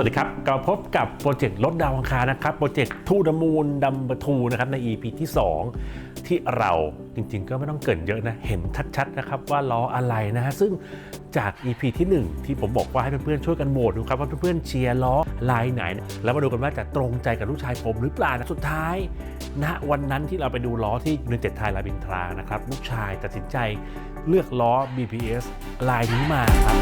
สวัสดีครับกลับพบกับโปรเจกต์ลดดาวอังคารนะครับ โปรเจกต์ทูดมูลดัมบอร์ทูนะครับใน EP ที่ 2 ที่เราจริงๆ ก็ไม่ต้องเกินเยอะนะ เห็นชัดๆนะครับว่าล้ออะไรนะฮะซึ่งจาก EP ที่ 1 ที่ผมบอกว่าให้เพื่อนๆช่วยกันโหวตดูครับว่าเพื่อนๆเชียร์ล้อลายไหน แล้วมาดูกันว่าจะตรงใจกับลูกชายผมหรือเปล่านะสุดท้ายณวันนั้นที่เราไปดูล้อที่ยูเนเต็ดไทยลาบินทรานะครับลูกชายตัดสินใจเลือกล้อ BPS ลายนี้มาครับ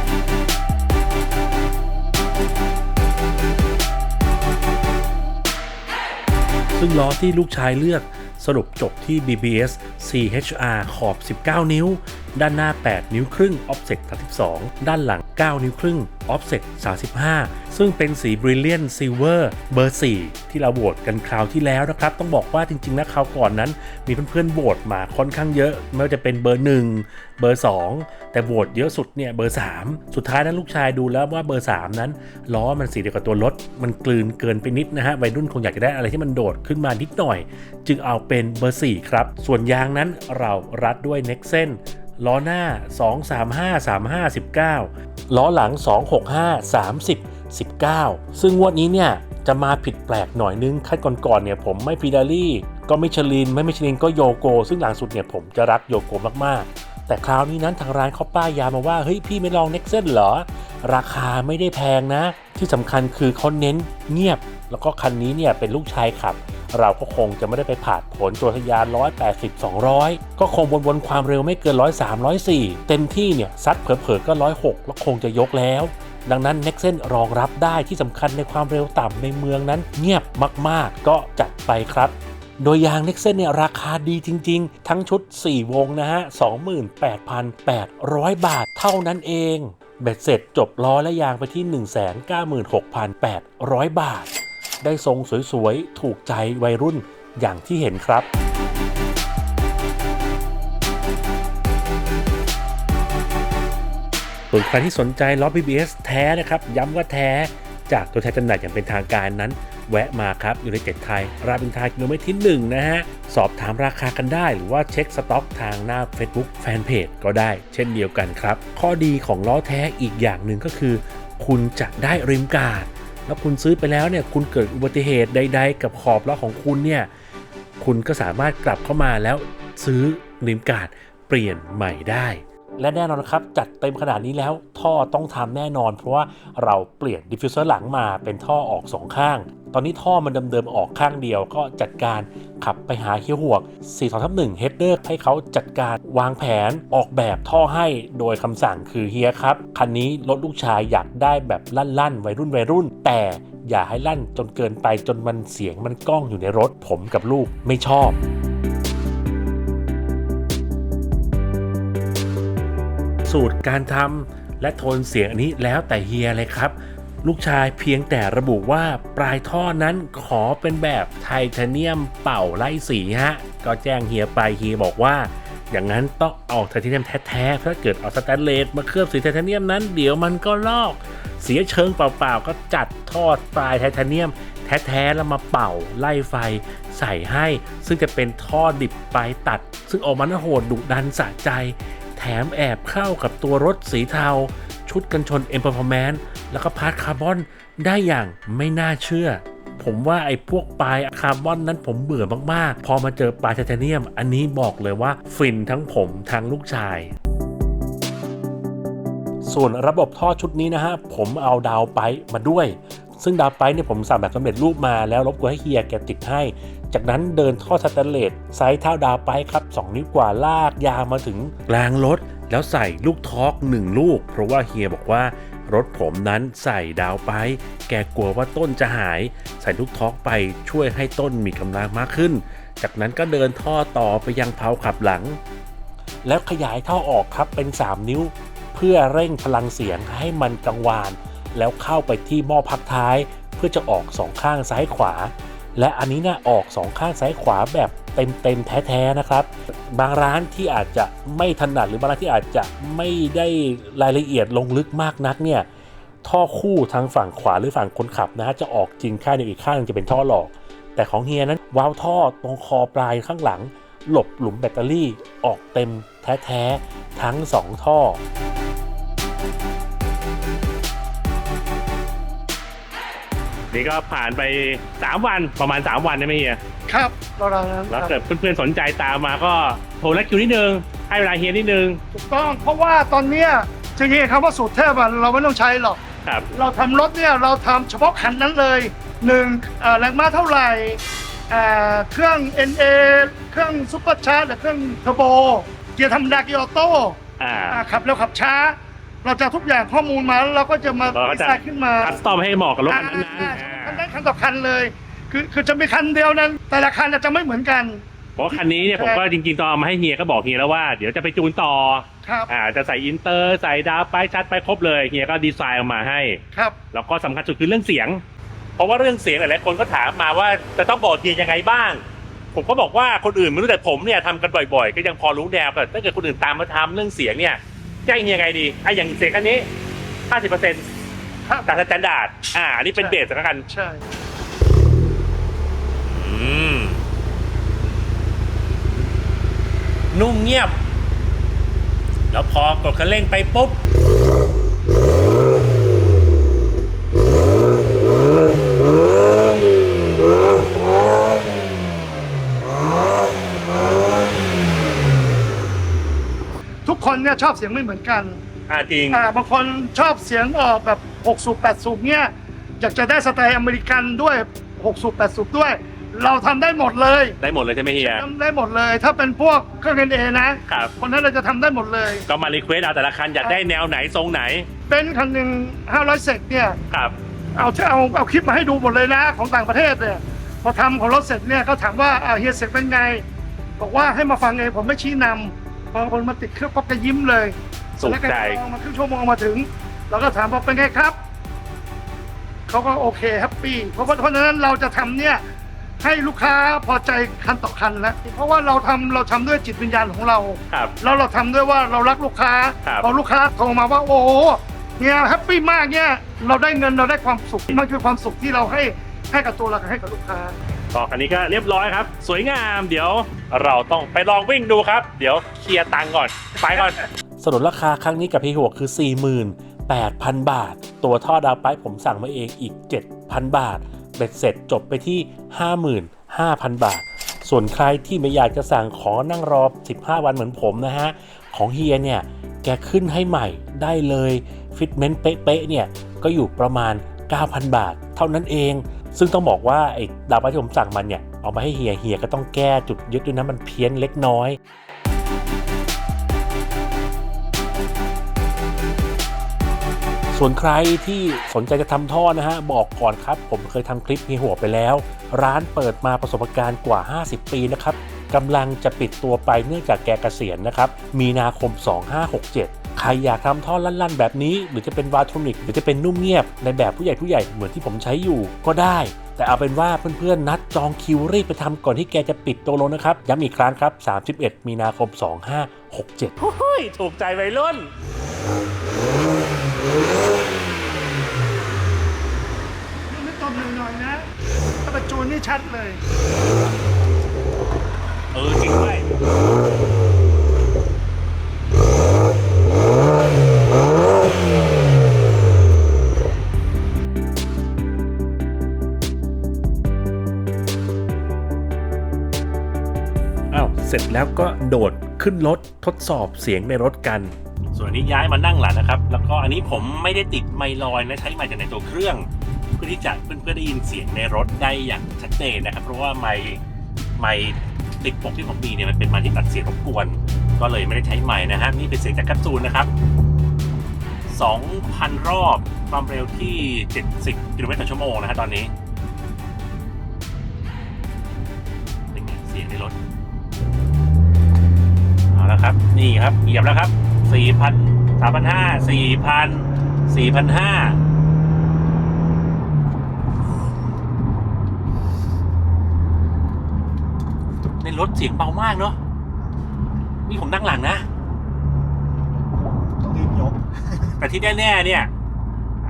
ซึ่งล้อที่ลูกชายเลือกสรุปจบที่ BBS CHR ขอบ 19 นิ้ว ด้านหน้า 8 นิ้วครึ่ง offset 32 ด้านหลัง 9 นิ้วครึ่ง offset 35 ซึ่งเป็นสี Brilliant Silver เบอร์ 4 ที่เราโหวตกันคราวที่แล้วนะครับ ต้องบอกว่าจริงๆนะคราวก่อนนั้น มีเพื่อนๆโหวตมาค่อนข้างเยอะ ไม่ว่าจะเป็นเบอร์ 1 เบอร์ 2 แต่โหวตเยอะสุดเนี่ยเบอร์ 3 สุดท้ายนั้นลูกชายดูแล้วว่าเบอร์ 3 นั้นล้อมันสีเดียวกับตัวรถ มันกลืนเกินไปนิดนะฮะวัยรุ่นคงอยากจะได้อะไรที่มันโดดขึ้นมานิดหน่อย จึงเอาเป็นเบอร์ 4 ครับ ส่วนยางนั้นเรารัดด้วย Nexen ล้อหน้า 235 35 19 ล้อหลัง 265 30 19 ซึ่งงวดนี้เนี่ยจะมาผิดแปลกหน่อยนึงขั้นก่อนๆเนี่ยผมไม่ฟีดารี่ ก็ไม่ชลิน ไม่ไม่ชลินก็โยโก ซึ่งหลังสุดเนี่ยผมจะรักโยโกมากๆ แต่คราวนี้นั้นทางร้านเขาป้ายยามาว่า เฮ้ยพี่ไม่ลอง n e x o n เหรอ ราคาไม่ได้แพงนะ ที่สำคัญคือเขาเน้นเงียบ แล้วก็คันนี้เนี่ยเป็นลูกชายขับ เราก็คงจะไม่ได้ไปผ่านผลตัวทยาน 180 200 ก็คงวนๆความเร็วไม่เกิน 103 104 เต็มที่เนี่ยซัดเผลอๆก็ 106 แล้วคงจะยกแล้ว ดังนั้น n e x o n รองรับได้ที่สำคัญในความเร็วต่ำในเมืองนั้น เงียบมากๆ ก็จัดไปครับโดยยาง n e x o n เนี่ยราคาดีจริง ๆ ทั้งชุด 4 วงนะฮะ 28,800 บาทเท่านั้นเอง เบ็ดเสร็จจบล้อและยางไปที่ 196,800 บาท ได้ทรงสวยๆ ถูกใจวัยรุ่นอย่างที่เห็นครับส่วนใครที่สนใจล้อ BBS แท้นะครับ ย้ำว่าแท้จากตัวแทนจำหน่ายอย่างเป็นทางการนั้น แวะมาครับอยู่ในเจ็ดไทย รามอินทากิโลเมตรที่ 1 นะฮะ สอบถามราคากันได้ หรือว่าเช็คสต็อกทางหน้า Facebook Fanpage ก็ได้เช่นเดียวกันครับ ข้อดีของล้อแท้อีกอย่างหนึ่งก็คือ คุณจะได้ริมการ์ด แล้วคุณซื้อไปแล้วเนี่ยคุณเกิดอุบัติเหตุใด ๆ กับขอบล้อของคุณเนี่ยคุณก็สามารถกลับเข้ามาแล้วซื้อลิมการ์ดเปลี่ยนใหม่ได้ และแน่นอนครับ จัดเต็มขนาดนี้แล้วท่อต้องทำแน่นอน เพราะว่าเราเปลี่ยนดิฟฟิวเซอร์หลังมาเป็นท่อออกสองข้าง ตอนนี้ท่อมันเดิมๆออกข้างเดียว ก็จัดการขับไปหาเฮียวหวก 4 2ทับ1 Header ให้เขาจัดการวางแผนออกแบบท่อให้โดยคำสั่งคือเฮียครับ คันนี้รถลูกชายอยากได้แบบลั่นๆ วัยรุ่นวัยรุ่น แต่อย่าให้ลั่นจนเกินไปจนมันเสียงมันก้องอยู่ในรถผมกับลูกไม่ชอบ สูตรการทำและโทนเสียงอันนี้แล้วแต่เฮียเลยครับ ลูกชายเพียงแต่ระบุว่าปลายท่อนั้นขอเป็นแบบไทเทเนียมเป่าไล่สีฮะ ก็แจ้งเฮียไปเฮียบอกว่าอย่างนั้นต้องเอาไทเทเนียมแท้ๆ ถ้าเกิดเอาสแตนเลสมาเคลือบสีไทเทเนียมนั้น เดี๋ยวมันก็ลอก เสียเชิงเปล่าๆ ก็จัดทอดปลายไทเทเนียม แท้ๆ แล้วมาเป่าไล่ไฟใส่ให้ ซึ่งจะเป็นท่อดิบปลายตัด ซึ่งออกมาน่าโหดดุดันสะใจ แถมแอบเข้ากับตัวรถสีเทา ชุดกันชน M Performance แล้วก็พาร์ทคาร์บอนได้อย่างไม่น่าเชื่อ ผมว่าไอ้พวกปลายคาร์บอนนั้นผมเบื่อมากๆ พอมาเจอปลายไทเทเนียม อันนี้บอกเลยว่าฟินทั้งผมทั้งลูกชาย ส่วนระบบท่อชุดนี้นะฮะ ผมเอาดาวไปมาด้วยซึ่งดาวไปเนี่ยผมสั่งแบบสำเร็จรูปมาแล้วรบกวนให้เฮียแกติดให้ จากนั้นเดินท่อสแตนเลสไซส์เท่าดาวไปครับ 2 นิ้วกว่าลากยาวมาถึงกลางรถ แล้วใส่ลูกทอก1ลูก เพราะว่าเฮียบอกว่ารถผมนั้นใส่ดาวไป แกกลัวว่าต้นจะหาย ใส่ลูกทอกไปช่วยให้ต้นมีกำลังมากขึ้น จากนั้นก็เดินท่อต่อไปยังเพาขับหลัง แล้วขยายท่อออกครับเป็น 3 นิ้ว เพื่อเร่งพลังเสียงให้มันกังวาน แล้วเข้าไปที่หม้อพักท้าย เพื่อจะออกสองข้างซ้ายขวา และอันนี้เนะออกสองข้างซ้ายขวาแบบเต็มๆแท้ๆนะครับ บางร้านที่อาจจะไม่ถนัดหรือบางร้านที่อาจจะไม่ได้รายละเอียดลงลึกมากนักเนี่ยท่อคู่ทางฝั่งขวาหรือฝั่งคนขับนะฮะจะออกจริงข้างเดียวอีกข้างนึงจะเป็นท่อหลอก แต่ของเฮียนั้นวาล์วท่อตรงคอปลายข้างหลัง หลบหลุมแบตเตอรี่ออกเต็มแท้ๆทั้ง 2 ท่อ นี่ก็ผ่านไป 3 วันประมาณ 3 วันได้ไหมเฮียครับเราเรานั้นแล้วครับเกิดเพื่อนๆสนใจตามมาก็โทรนัดคิวนิดนึงให้เวลาเฮียนิดนึงถูกต้องเพราะว่าตอนเนี้ยจริงๆคำว่าสูตรเทพอะเราไม่ต้องใช้หรอก ครับ เราทำรถเนี่ยเราทำเฉพาะคันนั้นเลยหนึ่งเอ่อแรงม้าเท่าไหร่เอ่อเครื่อง NA เครื่องซุปเปอร์ชาร์จหรือเครื่องเทอร์โบ เกียร์ธรรมดาเกียร์ออโต้อ่า อ่าขับเร็วขับช้า เราจะทุกอย่างข้อมูลมาแล้วเราก็จะมาเราก็ดีจะไซน์ขึ้นมาคัสตอมให้เหมาะกับรถคันนั้นอ่าๆคันอ่านั้นคันต่อคันเลย คือคือจะมีคันเดียวนั้น แต่ละคันอาจจะไม่เหมือนกัน เพราะคันนี้เนี่ยผมก็จริงๆตอนเอามาให้เฮียก็บอกเฮียแล้วว่าเดี๋ยวจะไปจูนต่อครับ อ่าจะใส่อินเตอร์ใส่ดาวไปชัดไปครบเลยเฮียก็ดีไซน์ออกมาให้ ครับ แล้วก็สำคัญสุดคือเรื่องเสียง เพราะว่าเรื่องเสียงหลายๆคนก็ถามมาว่าจะต้องบอกเฮียยังไงบ้าง ผมก็บอกว่าคนอื่นไม่รู้แต่ผมเนี่ยทำกันบ่อยๆ ก็ยังพอรู้แนวแต่ถ้าเกิดคนอื่นตามมาทำเรื่องเสียงเนี่ย แจ้งเฮียยังไงดีอะอย่างเสียงอันนี้50%ครับจากสแตนดาร์ดอ่าอันนี้เป็นใช่เบสแล้วกัน ใช่ อืม นุ่มเงียบ แล้วพอกดคันเร่งไปปุ๊บ ทุกคน เนี่ยชอบเสียงไม่เหมือนกันอ่าจริง อ่าบางคนชอบเสียงออกแบบ6สูบ8สูบเนี่ยอยากจะได้สไตล์อเมริกันด้วย6สูบ8สูบด้วย เราทำได้หมดเลยได้หมดเลยใช่ไหมเฮีย ทำได้หมดเลย ถ้าเป็นพวกเครื่องเอนะครับ คนนั้นเราจะทำได้หมดเลย ก็มารีเควสเอาแต่ละคันอยากได้แนวไหนทรงไหน เป็นคันหนึ่ง500เซกเนี่ยครับ เอาเอาเอาคลิปมาให้ดูหมดเลยนะของต่างประเทศเนี่ยพอทำของรถเสร็จเนี่ยก็ถามว่าอ่าเฮียเสร็จเป็นไง บอกว่าให้มาฟังเองผมไม่ชี้นำ พอคนมาติดเครื่องปั๊บก็ยิ้มเลยสุขแล้วก็ใจลองมาครึ่งชั่วโมงมาถึง เราก็ถามว่าเป็นไงครับ เขาก็โอเคแฮปปี้เพราะว่าเพราะฉะนั้นเราจะทำเนี่ยให้ลูกค้าพอใจคันต่อคันแล้วเพราะว่าเราทำเราทำด้วยจิตวิญญาณของเรา ครับ แล้วเราทำด้วยว่าเรารักลูกค้า ครับ พอลูกค้าโทรมาว่าโอ้โหเนี่ยแฮปปี้มากเนี่ยเราได้เงินเราได้ความสุขมันคือความสุขที่เราให้ให้กับตัวเรากับให้กับลูกค้า ก็คันนี้ก็เรียบร้อยครับ สวยงามเดี๋ยวเราต้องไปลองวิ่งดูครับ เดี๋ยวเคลียร์ตังค์ก่อน ไปก่อน สนุนราคาครั้งนี้กับพี่หัวคือ 48,000 บาท ตัวท่อดาวไปผมสั่งมาเองอีก 7,000 บาท เบ็ดเสร็จจบไปที่ 55,000 บาท ส่วนใครที่ไม่อยากจะสั่งขอนั่งรอ 15 วันเหมือนผมนะฮะ ของเฮียเนี่ย แกขึ้นให้ใหม่ได้เลยฟิตเมนต์เป๊ะๆเนี่ย ก็อยู่ประมาณ 9,000 บาท เท่านั้นเอง ซึ่งต้องบอกว่าไอ้ดาวไปที่ผมสั่งมันเนี่ยเอามาให้เฮียเฮียก็ต้องแก้จุดยึดด้วยนะมันเพี้ยนเล็กน้อยส่วนใครที่สนใจจะทำท่อนะฮะ บอกก่อนครับ ผมเคยทำคลิปเฮีหัวไปแล้ว ร้านเปิดมาประสบการณ์กว่า 50 ปีนะครับกำลังจะปิดตัวไปเนื่องจากแกเกษียณนะครับ มีนาคม 2567 รอยากทำท่อลั่นๆ แบบนี้ หรือจะเป็นวาทรอนิกหรือจะเป็นนุ่มเงียบ ในแบบผู้ใหญ่ผู้ใหญ่เหมือนที่ผมใช้อยู่ก็ได้แต่เอาเป็นว่าเพื่อนๆ นัดจองคิวรีบไปทำก่อนที่แกจะปิดตัวลงนะครับ ย้ำอีกครั้งครับ 31 มีนาคม 2567โอ้ย ถูกใจวัยรุ่นไม่ตบหน่อยๆนะถ้าประจูนนี่ชัดเลย เออ จริงด้วย แล้วก็โดดขึ้นรถทดสอบเสียงในรถกัน ส่วนนี้ย้ายมานั่งหลังนะครับ แล้วก็อันนี้ผมไม่ได้ติดไมลอยนะใช้ไมค์จากในตัวเครื่อง เพื่อที่จะเพื่อนๆได้ยินเสียงในรถได้อย่างชัดเจนนะครับ เพราะว่าไมค์ไมค์ติดปกที่ผมมีเนี่ยมันเป็นไมค์ที่ตัดเสียงรบกวน ก็เลยไม่ได้ใช้ไมค์นะฮะนี่เป็นเสียงจากแคปซูลนะครับ 2,000 รอบความเร็วที่ 70กิโลเมตรต่อชั่วโมงนะฮะตอนนี้เป็นไงเสียงในรถ เอาละครับ นี่ครับเหยียบแล้วครับ4,000 3,500 4,000 4,500ในรถเสียงเบามากเนาะนี่ผมนั่งหลังนะต้องรีบยก แต่ที่แน่ๆเนี่ย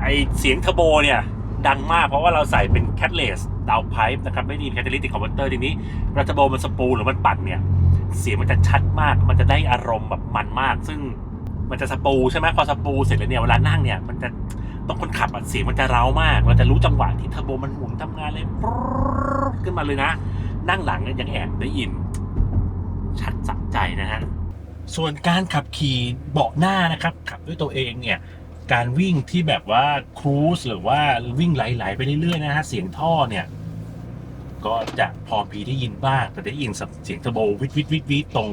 ไอเสียงเทอร์โบเนี่ย ดังมากเพราะว่าเราใส่เป็นแคทเลสดาวไพป์นะครับ ไม่มีแคตตาลิติกคอมเวอร์เตอร์ทีนี้เราเทอร์โบมันสปูลหรือมันปัดเนี่ย เสียงมันจะชัดมาก มันจะได้อารมณ์แบบมันมาก ซึ่งมันจะสปูใช่ไหมพอสปูเสร็จแล้วเนี่ยเวลานั่งเนี่ยมันจะตรงคนขับอะเสียงมันจะเร้ามาก เราจะรู้จังหวะที่เทอร์โบมันหมุนทำงานเลยขึ้นมาเลยนะ นั่งหลังเนี่ยยังแอบได้ยิน ชัดสะใจนะฮะ ส่วนการขับขี่เบาะหน้านะครับ ขับด้วยตัวเองเนี่ย การวิ่งที่แบบว่าครูซหรือว่าวิ่งไหลๆไปเรื่อยๆนะฮะ เสียงท่อเนี่ย ก็จะพอพีได้ยินบ้างแต่ได้ยินเสียงเทอร์โบวิดวิดวิดวิดตรง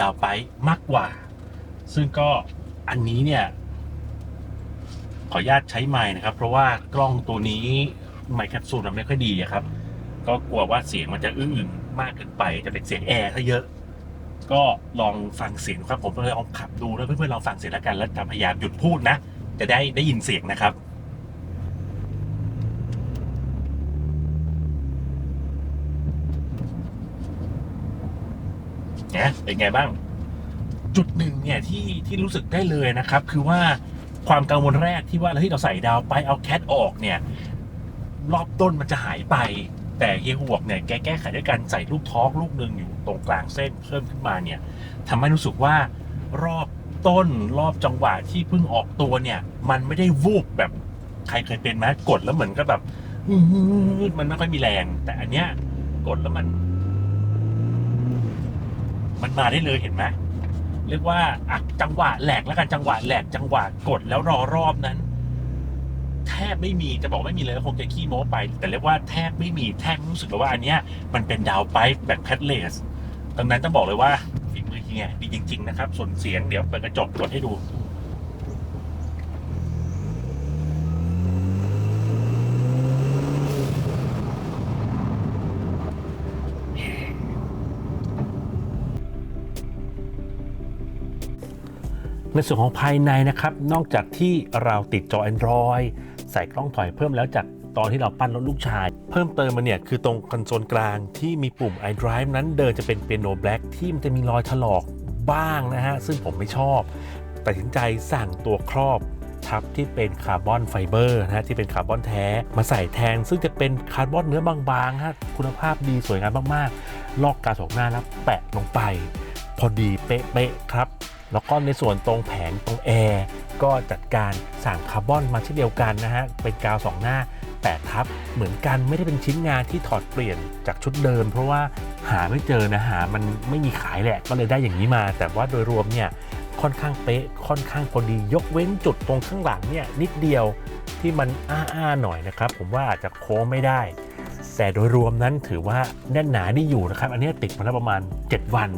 ดาวไปมากกว่า ซึ่งก็อันนี้เนี่ย ขออนุญาตใช้ไม้นะครับ เพราะว่ากล้องตัวนี้ไมค์แคปซูลมันไม่ค่อยดีครับ ก็กลัวว่าเสียงมันจะอื้อมากเกินไปจะเป็นเสียงแอร์ถ้าเยอะ ก็ลองฟังเสียงครับ ผมเลยลองขับดูแล้วเพื่อนๆลองฟังเสียงแล้วกันแล้วจะพยายามหยุดพูดนะ จะได้ได้ยินเสียงนะครับ นี่ยเป็นไงบ้าง จุดหนึ่งเนี่ยที่ที่รู้สึกได้เลยนะครับ คือว่าความกังวลแรกที่ว่าเฮ้ยเราใส่ดาวไปเอาแคทออกเนี่ย รอบต้นมันจะหายไป แต่เฮียหวกเนี่ยแกแก้ไขด้วยการใส่ลูกท้อกลูกหนึ่งอยู่ตรงกลางเส้นเพิ่มขึ้นมาเนี่ยทำให้รู้สึกว่ารอบต้นรอบจังหวะที่เพิ่งออกตัวเนี่ย มันไม่ได้วูบแบบใครเคยเป็นไหมกดแล้วเหมือนกับแบบมันไม่ค่อยมีแรง แต่อันเนี้ยกดแล้วมัน มันมาได้เลยเห็นไหมเรียกว่าอะจังหวะแหลกแล้วกันจังหวะแหลกจังหวะกดแล้วรอรอบนั้น แทบไม่มีจะบอกไม่มีเลยคงจะขี้โม้ไป แต่เรียกว่าแทบไม่มีแทบรู้สึกเลยว่าอันเนี้ยมันเป็นดาวไปแบบแพทเลสดังนั้นต้องบอกเลยว่าฝีมือเฮียดีจริง ๆ นะครับ ส่วนเสียงเดี๋ยวเปิดกระจกกดให้ดู ในส่วนของภายในนะครับ นอกจากที่เราติดจอ Android ใส่กล้องถอยเพิ่มแล้วจากตอนที่เราปั้นรถลูกชาย เพิ่มเติมมาเนี่ยคือตรงคอนโซลกลางที่มีปุ่ม iDrive นั้นเดินจะเป็นเปียโนแบล็กที่มันจะมีรอยถลอกบ้างนะฮะ ซึ่งผมไม่ชอบตัดสินใจสั่งตัวครอบทับที่เป็นคาร์บอนไฟเบอร์นะฮะที่เป็นคาร์บอนแท้มาใส่แทน ซึ่งจะเป็นคาร์บอนเนื้อบางๆฮะคุณภาพดีสวยงามมากๆ ลอกกาสองหน้าแล้วแปะลงไป พอดีเป๊ะๆครับ แล้วก็ในส่วนตรงแผงตรงแอร์ก็จัดการสั่งคาร์บอนมาเช่นเดียวกันนะฮะ เป็นกาวสองหน้าแปะทับเหมือนกันไม่ได้เป็นชิ้นงานที่ถอดเปลี่ยนจากชุดเดิม เพราะว่าหาไม่เจอนะหามันไม่มีขายแหละก็เลยได้อย่างนี้มา แต่ว่าโดยรวมเนี่ยค่อนข้างเป๊ะค่อนข้างพอดียกเว้นจุดตรงข้างหลังเนี่ยนิดเดียวที่มันอ้าๆหน่อยนะครับ ผมว่าอาจจะโค้งไม่ได้ แต่โดยรวมนั้นถือว่าแน่นหนานี่อยู่นะครับ อันนี้ติดมาแล้วประมาณ 7 วัน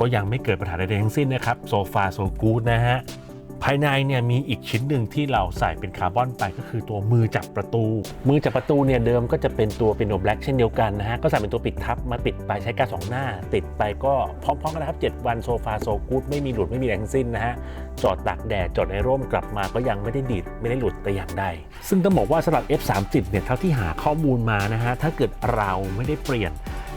ก็ยังไม่เกิดปัญหาใดๆทั้งสิ้นนะครับโซฟาโซกูดนะฮะภายในเนี่ยมีอีกชิ้นหนึ่งที่เราใส่เป็นคาร์บอนไปก็คือตัวมือจับประตู มือจับประตูเนี่ยเดิมก็จะเป็นตัวเป็นโนแบล็กเช่นเดียวกันนะฮะก็ใส่เป็นตัวปิดทับมาปิดไปใช้กาวสองหน้า ติดไปก็พร้อมๆกันนะครับ 7 วันโซฟาโซกูดไม่มีหลุดไม่มีแรงสิ้นนะฮะจอดตากแดดจอดในร่มกลับมาก็ยังไม่ได้ดีดไม่ได้หลุดแต่อย่างใดซึ่งต้องบอกว่าสำหรับ F30 เนี่ยเท่าที่หาข้อมูลมานะฮะถ้าเกิดเราไม่ได้เปลี่ยน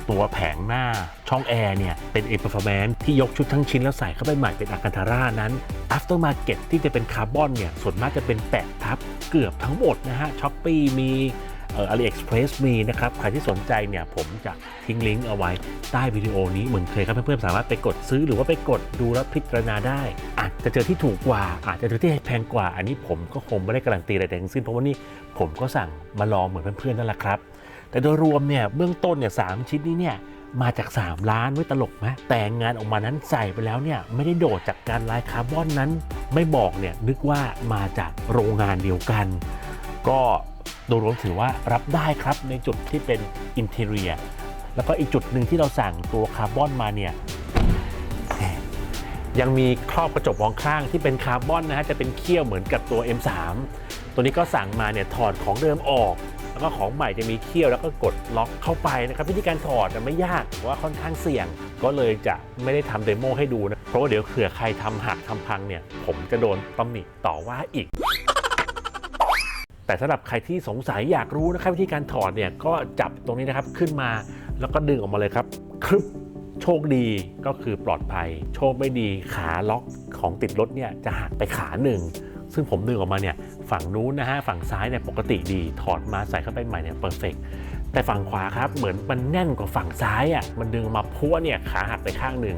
ตัวแผงหน้าช่องแอร์เนี่ย เป็น A Performance ที่ยกชุดทั้งชิ้นแล้วใส่เข้าไปใหม่เป็นอาคันทาร่านั้น Aftermarket ที่จะเป็นคาร์บอนเนี่ย ส่วนมากจะเป็นแปะทับเกือบทั้งหมดนะฮะช้อปปีมีเอ่อ AliExpress มีนะครับ ใครที่สนใจเนี่ย ผมจะทิ้งลิงก์เอาไว้ใต้วิดีโอนี้เหมือนเคยครับเพื่อนๆ สามารถไปกดซื้อหรือว่าไปกดดูแล้วพิจารณาได้ อาจจะเจอที่ถูกกว่า อาจจะเจอที่แพงกว่า อันนี้ผมก็คงไม่ได้การันตีอะไรทั้งสิ้นเพราะว่านี่ผมก็สั่งมาลองเหมือนเพื่อนๆนั่นแหละครับ แต่โดยรวมเนี่ยเบื้องต้นเนี่ยสามชิ้นนี้เนี่ยมาจาก 3 ล้านไม่ตลกไหมแต่งานออกมานั้นใส่ไปแล้วเนี่ยไม่ได้โดดจากการลายคาร์บอนนั้น ไม่บอกเนี่ยนึกว่ามาจากโรงงานเดียวกัน ก็โดยรวมถือว่ารับได้ครับในจุดที่เป็นอินเท i รียแล้วก็อีกจุดหนึ่งที่เราสั่งตัวคาร์บอนมาเนี่ยยังมีครอบกระจกมองข้างที่เป็นคาร์บอนนะฮะจะเป็นเขี้ยวเหมือนกับตัว M3 ตัวนี้ก็สั่งมาเนี่ยถอดของเดิมออก ก็ของใหม่จะมีเขี้ยวแล้วก็กดล็อกเข้าไปนะครับวิธีการถอดไม่ยากแต่ว่าค่อนข้างเสี่ยง ก็เลยจะไม่ได้ทำเดโมให้ดูนะ เพราะว่าเดี๋ยวเผื่อใครทำหักทำพังเนี่ย ผมจะโดนตำหนิต่อว่าอีกแต่สำหรับใครที่สงสัยอยากรู้นะครับวิธีการถอดเนี่ยก็จับตรงนี้นะครับขึ้นมาแล้วก็ดึงออกมาเลยครับครึบโชคดีก็คือปลอดภัย โชคไม่ดีขาล็อกของติดรถเนี่ยจะหักไปขาหนึ่ง ซึ่งผมดึงออกมาเนี่ยฝั่งนู้นนะฮะฝั่งซ้ายเนี่ยปกติดีถอดมาใส่เข้าไปใหม่เนี่ยเพอร์เฟกแต่ฝั่งขวาครับเหมือนมันแน่นกว่าฝั่งซ้ายอะมันดึงมาพัวเนี่ยขาหักไปข้างหนึ่ง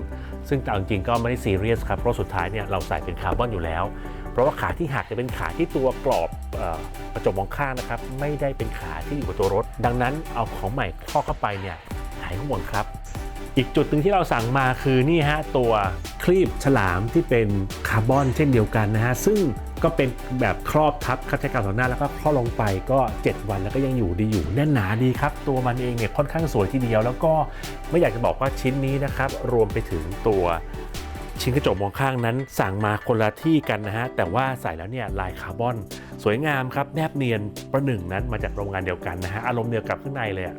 ซึ่งเอาจริงก็ไม่ได้ซีเรียสครับเพราะสุดท้ายเนี่ยเราใส่เป็นคาร์บอนอยู่แล้ว เพราะว่าขาที่หักจะเป็นขาที่ตัวกรอบเอ่อกระจกมองข้างนะครับไม่ได้เป็นขาที่อยู่กับตัวรถ ดังนั้นเอาของใหม่ครอบเข้าไปเนี่ยหายห่วงครับ อีกจุดหนึ่งที่เราสั่งมาคือนี่ฮะตัวคลีบฉลามที่เป็นคาร์บอนเช่นเดียวกันนะฮะซึ่ง ก็เป็นแบบครอบทับคัดใช้กาวต่อหน้าแล้วก็ครอบลงไปก็ 7 วันแล้วก็ยังอยู่ดีอยู่แน่นหนาดีครับ ตัวมันเองเนี่ยค่อนข้างสวยทีเดียว แล้วก็ไม่อยากจะบอกว่าชิ้นนี้นะครับ รวมไปถึงตัวชิ้นกระจกมองข้างนั้นสั่งมาคนละที่กันนะฮะ แต่ว่าใส่แล้วเนี่ยลายคาร์บอน สวยงามครับ แนบเนียนประหนึ่งนั้นมาจากโรงงานเดียวกันนะฮะ อารมณ์เดียวกับข้างในเลยอะ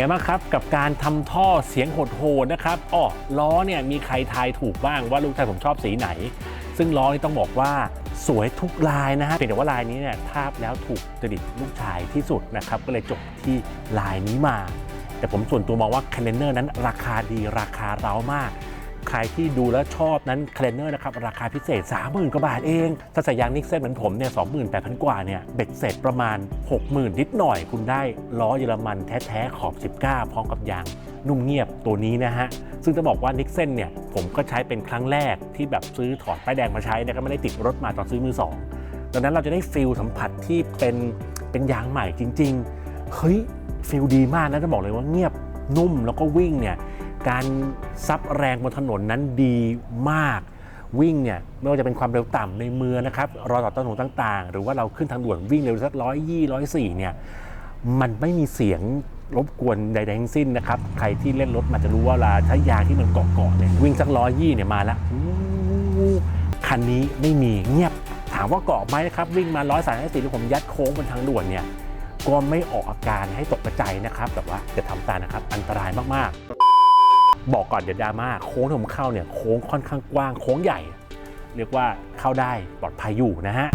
เป็นไงบ้างครับ กับการทำท่อเสียงโหดๆนะครับอ๋อล้อเนี่ยมีใครทายถูกบ้างว่าลูกชายผมชอบสีไหน ซึ่งล้อนี่ต้องบอกว่าสวยทุกลายนะฮะเพียงแต่ว่าลายนี้เนี่ยทาบแล้วถูกจริตลูกชายที่สุดนะครับก็เลยจบที่ลายนี้มา แต่ผมส่วนตัวมองว่าคันเนอร์นั้นราคาดีราคาเร้ามาก ใครที่ดูแล้วชอบนั้นค a นเนอร์นะครับราคาพิเศษ 30,000กว่าบาทเองถ้าใส่ยางนิกเซนเหมือนผมเนี่ย28,000 กว่าเนี่ยเบ็ดเสร็จประมาณ 60,000 นิดหน่อย คุณได้ล้อเยอรมันแท้ๆขอบ 19 พร้อมกับยางนุ่มเงียบตัวนี้นะฮะ ซึ่งจะบอกว่านิกเซนเนี่ยผมก็ใช้เป็นครั้งแรกที่แบบซื้อถอดป้ายแดงมาใช้นะก็ไม่ได้ติดรถมาตอนซื้อมือสองดังนั้นเราจะได้ฟิลสัมผัสที่เป็นเป็นยางใหม่จริง ๆ เฮ้ยฟิลดีมากนะจะบอกเลยว่าเงียบนุ่มแล้วก็วิ่งเนี่ย การซับแรงบนถนนนั้นดีมากวิ่งเนี่ยไม่ว่าจะเป็นความเร็วต่ำในเมืองนะครับรอต่อถนนต่างๆ หรือว่าเราขึ้นทางด่วนวิ่งเร็วสักร้อยยี่ร้อยสี่เนี่ยมันไม่มีเสียงรบกวนใดๆทั้งสิ้นนะครับ ใครที่เล่นรถมันจะรู้ว่าเวลาใช้ยางที่มันเกาะๆเนี่ยวิ่งสักร้อยยี่เนี่ยมาแล้วอู้คันนี้ไม่มีเงียบถามว่าเกาะไหมนะครับ วิ่งมาร้อยสามสิบแล้วผมยัดโค้งบนทางด่วนเนี่ยก็ไม่ออกอาการให้ตกใจนะครับ แต่ว่าจะทำตานะครับอันตรายมากๆ บอกก่อนเดี๋ยวดราม่าโค้งที่ผมเข้าเนี่ยโค้งค่อนข้างกว้างโค้งใหญ่ เรียกว่าเข้าได้ปลอดภัยอยู่นะฮะ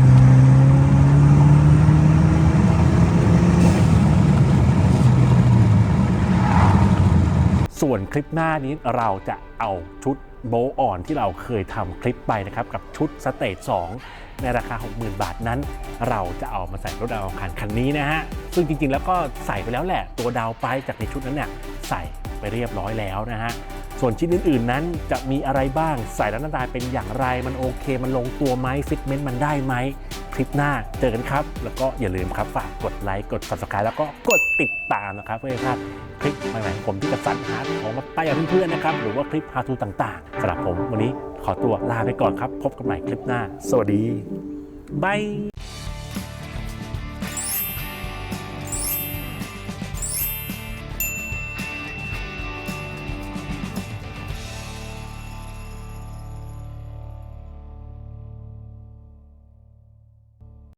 ส่วนคลิปหน้านี้เราจะเอาชุดโบอ่อนที่เราเคยทำคลิปไปนะครับ กับชุดสเตจ2ในราคา 60,000 บาทนั้น เราจะเอามาใส่รถดาวอังคารคันนี้นะฮะ ซึ่งจริงๆแล้วก็ใส่ไปแล้วแหละ ตัวดาวไปจากในชุดนั้นเนี่ยใส่ ไปเรียบร้อยแล้วนะฮะส่วนชิ้นอื่นๆนั้นจะมีอะไรบ้างใส่แล้วหน้าตาเป็นอย่างไรมันโอเค มันลงตัวไหมฟิตเมนต์มันได้ไหมคลิปหน้าเจอกันครับ แล้วก็อย่าลืมครับฝากกดไลค์กด subscribe แล้วก็กดติดตามนะครับเพื่อไม่พลาดคลิปใหม่ๆของผมที่จะสรรหาของมาป้ายกับเพื่อนๆนะครับหรือว่าคลิป how to ต่างๆสำหรับผมวันนี้ขอตัวลาไปก่อนครับ พบกันใหม่คลิปหน้า สวัสดีบาย